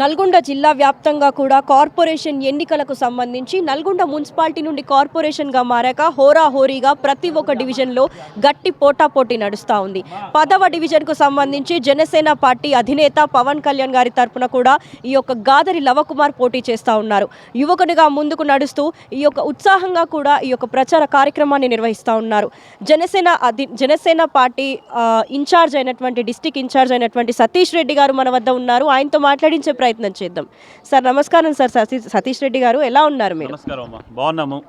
నల్గొండ జిల్లా వ్యాప్తంగా కూడా కార్పొరేషన్ ఎన్నికలకు సంబంధించి నల్గొండ మున్సిపాలిటీ నుండి కార్పొరేషన్గా మారాక హోరాహోరీగా ప్రతి ఒక్క డివిజన్లో గట్టి పోటాపోటీ నడుస్తూ ఉంది. పదవ డివిజన్కు సంబంధించి జనసేన పార్టీ అధినేత పవన్ కళ్యాణ్ గారి తరపున కూడా ఈ యొక్క గాదరి లవకుమార్ పోటీ చేస్తూ ఉన్నారు. యువకునిగా ముందుకు నడుస్తూ ఈ యొక్క ఉత్సాహంగా కూడా ఈ యొక్క ప్రచార కార్యక్రమాన్ని నిర్వహిస్తూ ఉన్నారు. జనసేన అధి జనసేన పార్టీ ఇన్ఛార్జ్ అయినటువంటి డిస్టిక్ ఇన్ఛార్జ్ అయినటువంటి సతీష్ రెడ్డి గారు మన వద్ద ఉన్నారు. ఆయనతో మాట్లాడించే ప్రయత్నం చేద్దాం. సార్ నమస్కారం సార్ సతీ- సతీష్ రెడ్డి గారు. ఎలా ఉన్నారు మీరు? నమస్కారం అమ్మా. బాగున్నాము.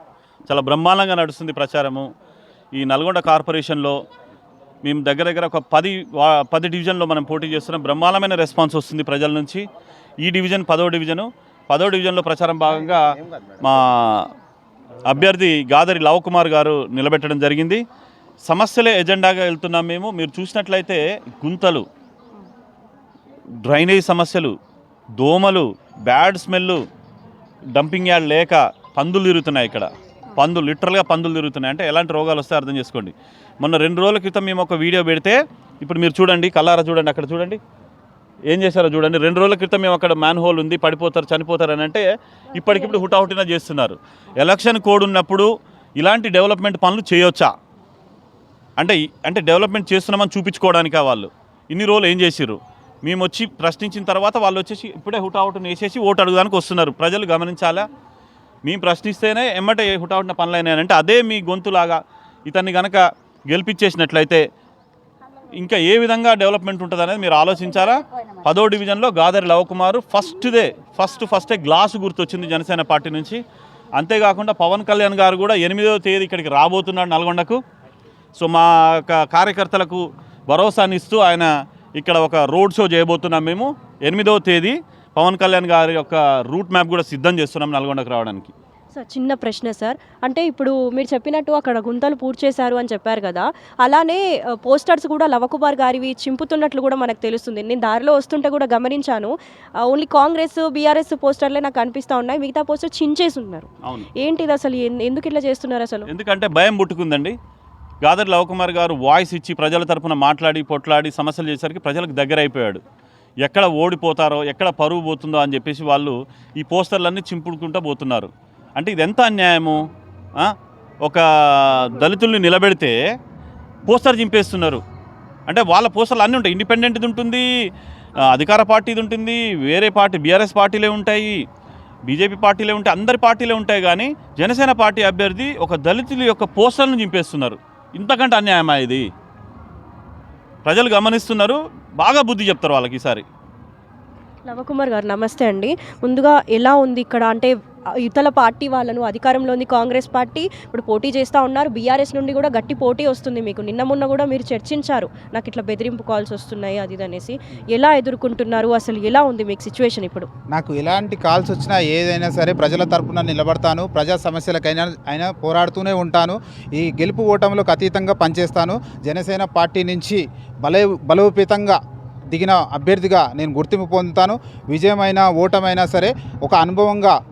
చాలా బ్రహ్మాండంగా నడుస్తుంది ప్రచారము. ఈ నల్గొండ కార్పొరేషన్లో మేము దగ్గర దగ్గర ఒక పది పది డివిజన్లో మనం పోటీ చేస్తున్నాం. బ్రహ్మాండమైన రెస్పాన్స్ వస్తుంది ప్రజల నుంచి. ఈ డివిజన్ పదో డివిజను. పదో డివిజన్లో ప్రచారం భాగంగా మా అభ్యర్థి గాదరి లవ్ కుమార్ గారు నిలబెట్టడం జరిగింది. సమస్యలే ఎజెండాగా వెళ్తున్నాం మేము. మీరు చూసినట్లయితే గుంతలు డ్రైనేజ్ సమస్యలు దోమలు బ్యాడ్ స్మెల్ డంపింగ్ యార్డ్ లేక పందులు తిరుగుతున్నాయి ఇక్కడ. పందులు లిటరల్గా పందులు తిరుగుతున్నాయి. అంటే ఎలాంటి రోగాలు వస్తాయో అర్థం చేసుకోండి. మొన్న రెండు రోజుల క్రితం మేము ఒక వీడియో పెడితే ఇప్పుడు మీరు చూడండి కల్లారా చూడండి అక్కడ చూడండి. ఏం చేశారో చూడండి. రెండు రోజుల క్రితం మేము అక్కడ మ్యాన్ హోల్ ఉంది పడిపోతారు చనిపోతారు అని అంటే ఇప్పటికిప్పుడు హుటాహుటిన చేస్తున్నారు. ఎలక్షన్ కోడ్ ఉన్నప్పుడు ఇలాంటి డెవలప్మెంట్ పనులు చేయొచ్చా? అంటే అంటే డెవలప్మెంట్ చేస్తున్నామని చూపించుకోవడానికా వాళ్ళు? ఇన్ని రోజులు ఏం చేసిర్రు? మేము వచ్చి ప్రశ్నించిన తర్వాత వాళ్ళు వచ్చేసి ఇప్పుడే హుటాహుటిన వేసేసి ఓటు అడుగుదానికి వస్తున్నారు. ప్రజలు గమనించాలా? మేము ప్రశ్నిస్తేనే ఎమ్మటే హుటాహుటిన పనులైనాయంటే అదే మీ గొంతులాగా ఇతన్ని గనక గెలిపించేసినట్లయితే ఇంకా ఏ విధంగా డెవలప్మెంట్ ఉంటుంది అనేది మీరు ఆలోచించారా పదో డివిజన్లో గాదరి లవకుమారు ఫస్ట్దే ఫస్ట్ ఫస్టే గ్లాసు గుర్తొచ్చింది జనసేన పార్టీ నుంచి. అంతేకాకుండా పవన్ కళ్యాణ్ గారు కూడా ఎనిమిదవ తేదీ ఇక్కడికి రాబోతున్నాడు నల్గొండకు. సో మా యొక్క కార్యకర్తలకు భరోసానిస్తూ ఆయన ఇక్కడ ఒక రోడ్ షో చేయబోతున్నాం మేము. ఎనిమిదవ తేదీ పవన్ కళ్యాణ్ గారి యొక్క రూట్ మ్యాప్ కూడా సిద్ధం చేస్తున్నాం నల్గొండకు రావడానికి. సార్ చిన్న ప్రశ్న సార్. అంటే ఇప్పుడు మీరు చెప్పినట్టు అక్కడ గుంతలు పూర్తి చేశారు అని చెప్పారు కదా. అలానే పోస్టర్స్ కూడా లవకుమార్ గారివి చింపుతున్నట్లు కూడా మనకు తెలుస్తుంది. నేను దారిలో వస్తుంటే కూడా గమనించాను. ఓన్లీ కాంగ్రెస్ బీఆర్ఎస్ పోస్టర్లే నాకు కనిపిస్తూ ఉన్నాయి. మిగతా పోస్టర్ చించేసి ఉన్నారు. ఏంటిది అసలు? ఎందుకు ఇట్లా చేస్తున్నారు అసలు? ఎందుకంటే భయం పుట్టుకుందండి. గాదర్ లవకుమార్ గారు వాయిస్ ఇచ్చి ప్రజల తరపున మాట్లాడి పొట్లాడి సమస్యలు చేసరికి ప్రజలకు దగ్గర అయిపోయాడు ఎక్కడ ఓడిపోతారో ఎక్కడ పరువు పోతుందో అని చెప్పేసి వాళ్ళు ఈ పోస్టర్లన్నీ చింపుడుకుంటూ పోతున్నారు. అంటే ఇది ఎంత అన్యాయము ఒక దళితుల్ని నిలబెడితే పోస్టర్ చింపేస్తున్నారు. అంటే వాళ్ళ పోస్టర్లు అన్నీ ఉంటాయి. ఇండిపెండెంట్ది ఉంటుంది అధికార పార్టీది ఉంటుంది వేరే పార్టీ బీఆర్ఎస్ పార్టీలే ఉంటాయి బీజేపీ పార్టీలే ఉంటాయి అందరి పార్టీలే ఉంటాయి కానీ జనసేన పార్టీ అభ్యర్థి ఒక దళితుల యొక్క పోస్టర్లను చింపేస్తున్నారు. ఇంతకంటే అన్యాయమా ఇది? ప్రజలు గమనిస్తున్నారు బాగా బుద్ధి చెప్తారు వాళ్ళకి ఈసారి. లవకుమార్ గారు నమస్తే అండి. ముందుగా ఎలా ఉంది ఇక్కడ? అంటే ఇతల పార్టీ వాళ్ళను అధికారంలో ఉంది కాంగ్రెస్ పార్టీ ఇప్పుడు పోటీ చేస్తూ ఉన్నారు. బీఆర్ఎస్ నుండి కూడా గట్టి పోటీ వస్తుంది మీకు. నిన్న మొన్న కూడా మీరు చర్చించారు. నాకు ఇట్లా బెదిరింపు కాల్స్ వస్తున్నాయి అది అనేసి. ఎలా ఎదుర్కొంటున్నారు? అసలు ఎలా ఉంది మీకు సిచ్యువేషన్ ఇప్పుడు? నాకు ఎలాంటి కాల్స్ వచ్చినా ఏదైనా సరే ప్రజల తరపున నిలబడతాను. ప్రజా సమస్యలకైనా అయినా పోరాడుతూనే ఉంటాను. ఈ గెలుపు ఓటములకు అతీతంగా పనిచేస్తాను. జనసేన పార్టీ నుంచి బల బలోపేతంగా దిగిన అభ్యర్థిగా నేను గుర్తింపు పొందుతాను. విజయమైన ఓటమైనా సరే ఒక అనుభవంగా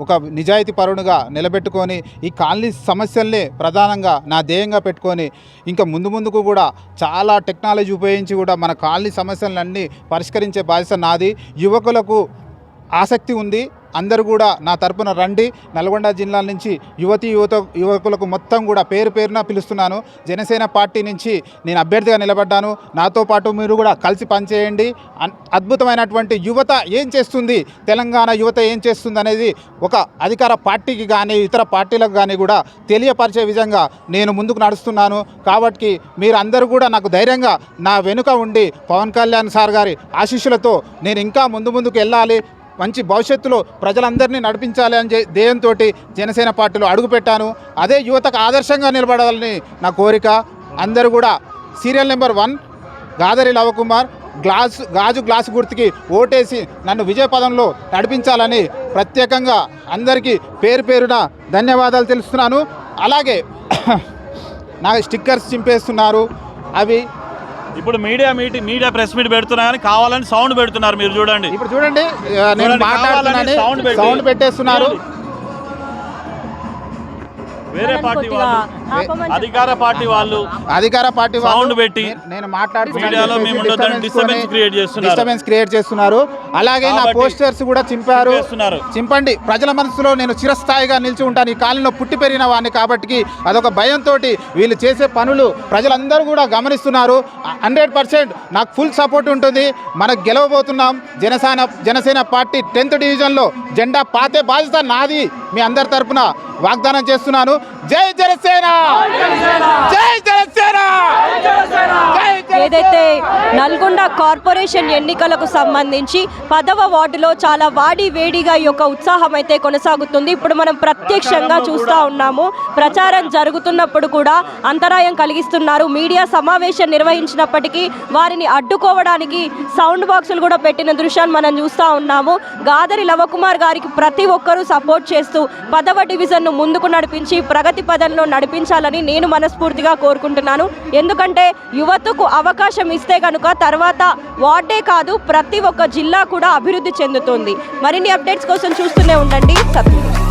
ఒక నిజాయితీ పరుడుగా నిలబెట్టుకొని ఈ కాలనీ సమస్యల్ని ప్రధానంగా నా ధ్యేయంగా పెట్టుకొని ఇంకా ముందు ముందుకు కూడా చాలా టెక్నాలజీ ఉపయోగించి కూడా మన కాలనీ సమస్యలన్నీ పరిష్కరించే బాధ్యత నాది. యువకులకు ఆసక్తి ఉంది. అందరూ కూడా నా తరపున రండి. నల్గొండ జిల్లా నుంచి యువతి యువత యువకులకు మొత్తం కూడా పేరు పేరున పిలుస్తున్నాను. జనసేన పార్టీ నుంచి నేను అభ్యర్థిగా నిలబడ్డాను. నాతో పాటు మీరు కూడా కలిసి పనిచేయండి. అన్- అద్భుతమైనటువంటి యువత ఏం చేస్తుంది? తెలంగాణ యువత ఏం చేస్తుంది అనేది ఒక అధికార పార్టీకి కానీ ఇతర పార్టీలకు కానీ కూడా తెలియపరిచే విధంగా నేను ముందుకు నడుస్తున్నాను. కాబట్టి మీరు అందరూ కూడా నాకు ధైర్యంగా నా వెనుక ఉండి పవన్ కళ్యాణ్ సార్ గారి ఆశీస్సులతో నేను ఇంకా ముందు ముందుకు వెళ్ళాలి. మంచి భవిష్యత్తులో ప్రజలందరినీ నడిపించాలి అని ధ్యేయంతో జనసేన పార్టీలో అడుగుపెట్టాను. అదే యువతకు ఆదర్శంగా నిలబడాలని నా కోరిక. అందరూ కూడా serial number one Gadari Lavakumar glass గాజు గ్లాసు గుర్తుకి ఓటేసి నన్ను విజయపదంలో నడిపించాలని ప్రత్యేకంగా అందరికీ పేరు పేరున ధన్యవాదాలు తెలుస్తున్నాను. అలాగే నా స్టిక్కర్స్ చింపేస్తున్నారు. అవి ఇప్పుడు మీడియా మీటి మీడియా ప్రెస్ మీట్ పెడుతున్నా కానీ కావాలని సౌండ్ పెడుతున్నారు మీరు చూడండి. ఇప్పుడు చూడండి నేను మాట్లాడుతున్నాను సౌండ్ పెట్టేస్తున్నారు. వేరే పార్టీ అధికార పార్టీ వాళ్ళు అధికార పార్టీ వాళ్ళు సౌండ్ పెట్టి నేను- తోని create చేస్తున్నారు. అలాగే నా పోస్టర్స్ కూడా చింపారు. చింపండి. ప్రజల మనసులో నేను చిరస్థాయిగా నిలిచి ఉంటాను. ఈ కాలంలో పుట్టి పెరిగిన వాడిని కాబట్టి అదొక భయంతో వీళ్ళు చేసే పనులు ప్రజలందరూ కూడా గమనిస్తున్నారు. హండ్రెడ్ పర్సెంట్ నాకు ఫుల్ సపోర్ట్ ఉంటుంది. మనకు గెలవబోతున్నాం. జనసేన జనసేన పార్టీ టెన్త్ డివిజన్లో జెండా పాతే బాధ్యత నాది. మీ అందరి తరపున వాగ్దానం చేస్తున్నాను. జై జనసేన! జై జనసేన జై జనసేన! ఏదైతే నల్గొండ కార్పొరేషన్ ఎన్నికలకు సంబంధించి పదవ వార్డులో చాలా వాడి వేడిగా ఈ యొక్క ఉత్సాహం అయితే కొనసాగుతుంది. ఇప్పుడు మనం ప్రత్యక్షంగా చూస్తూ ఉన్నాము. ప్రచారం జరుగుతున్నప్పుడు కూడా అంతరాయం కలిగిస్తున్నారు. మీడియా సమావేశం నిర్వహించినప్పటికీ వారిని అడ్డుకోవడానికి సౌండ్ బాక్సులు కూడా పెట్టిన దృశ్యాన్ని మనం చూస్తూ ఉన్నాము. గాదరి లవకుమార్ గారికి ప్రతి ఒక్కరూ సపోర్ట్ చేస్తూ పదవ డివిజన్ను ముందుకు నడిపించి ప్రగతి పదంలో నడిపించాలని నేను మనస్ఫూర్తిగా కోరుకుంటున్నాను. ఎందుకంటే యువతకు అవకాశం ఇస్తే కనుక తర్వాత వార్డే కాదు ప్రతి ఒక్క జిల్లా కూడా అభివృద్ధి చెందుతుంది. మరిన్ని అప్డేట్స్ కోసం చూస్తూనే ఉండండి. సత్యం